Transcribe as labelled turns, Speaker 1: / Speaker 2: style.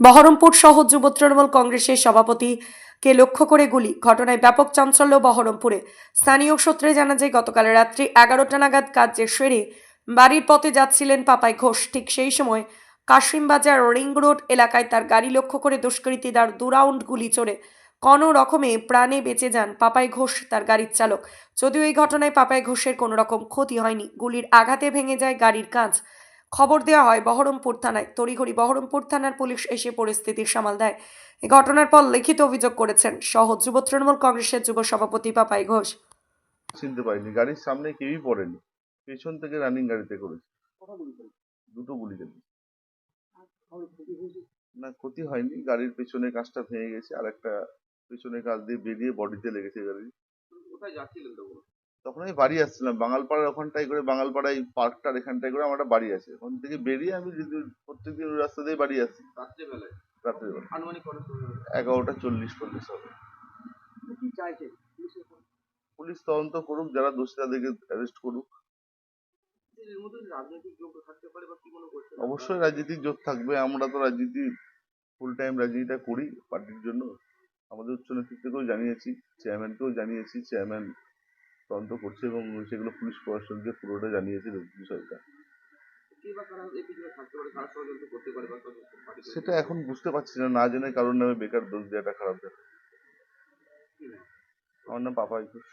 Speaker 1: বহরমপুর সহ যুব তৃণমূল কংগ্রেসের সভাপতিকে লক্ষ্য করে গুলি। ঘটনায় ব্যাপক চাঞ্চল্য বহরমপুরে। স্থানীয় সূত্রে জানা যায়, গতকাল রাত্রি এগারোটা নাগাদ কাজে সেরে বাড়ির পথে যাচ্ছিলেন পাপাই ঘোষ। ঠিক সেই সময় কাশিমবাজার রিং রোড এলাকায় তার গাড়ি লক্ষ্য করে দুষ্কৃতীদার দু রাউন্ড গুলি চড়ে। কোনো রকমে প্রাণে বেঁচে যান পাপাই ঘোষ, তার গাড়ির চালক। যদিও এই ঘটনায় পাপাই ঘোষের কোনো রকম ক্ষতি হয়নি। গুলির আঘাতে ভেঙে যায় গাড়ির কাঁচ। খবর দেওয়া হয় বহরমপুর থানায়। তড়িঘড়ি বহরমপুর থানার পুলিশ এসে পরিস্থিতি সামাল দেয়। এই ঘটনার পর লিখিত অভিযোগ করেছেন সহ যুব তৃণমূল কংগ্রেসের যুব সভাপতি পাপাই ঘোষ।
Speaker 2: চিনতে পারিনি। গাড়ির সামনে কেউই পড়েনি। পেছন থেকে রানিং গাড়িতে করেছে। দুটো গুলি গেল না ক্ষতি হয়নি। গাড়ির পেছনে কাঁচটা ভেঙে গেছে। আর একটা পেছনের কাঁচ দিয়ে বেরিয়ে বডিতে লেগেছে গাড়ি।
Speaker 3: কোথায় যাচ্ছিলেন তখন
Speaker 2: আমি বাড়ি আসছিলাম। বাঙালপাড়ার ওখানটায় করে বাঙালপাড়ায় বাড়িটার এখানটায় করে আমার একটা বাড়ি আছে ওখান থেকে বেরিয়ে আমি যদি প্রত্যেকদিন ওই রাস্তা দিয়ে বাড়ি আসি।
Speaker 3: রাত্রেবেলায়?
Speaker 2: রাত্রেবেলা
Speaker 3: আনুমানিক কটার সময় হবে?
Speaker 2: এগারোটা চল্লিশ চল্লিশ হবে? পুলিশ তদন্ত করুক যারা দোষী তাদেরকে অ্যারেস্ট করুক। অবশ্যই রাজনীতির জোট থাকবে। আমরা তো রাজনীতি ফুল টাইম রাজনীতিটা করি পার্টির জন্য। আমাদের উচ্চ নেতৃত্বকেও জানিয়েছি চেয়ারম্যানকেও জানিয়েছি চেয়ারম্যান তদন্ত করছে এবং সেগুলো পুলিশ প্রশাসনকে পুরোটা জানিয়েছে বিষয়টা সেটা এখন বুঝতে পারছি না না জেনে কারোর নামে বেকার দোষ দেওয়াটা খারাপ
Speaker 3: না?
Speaker 2: আমার নাম পাপাই ঘোষ।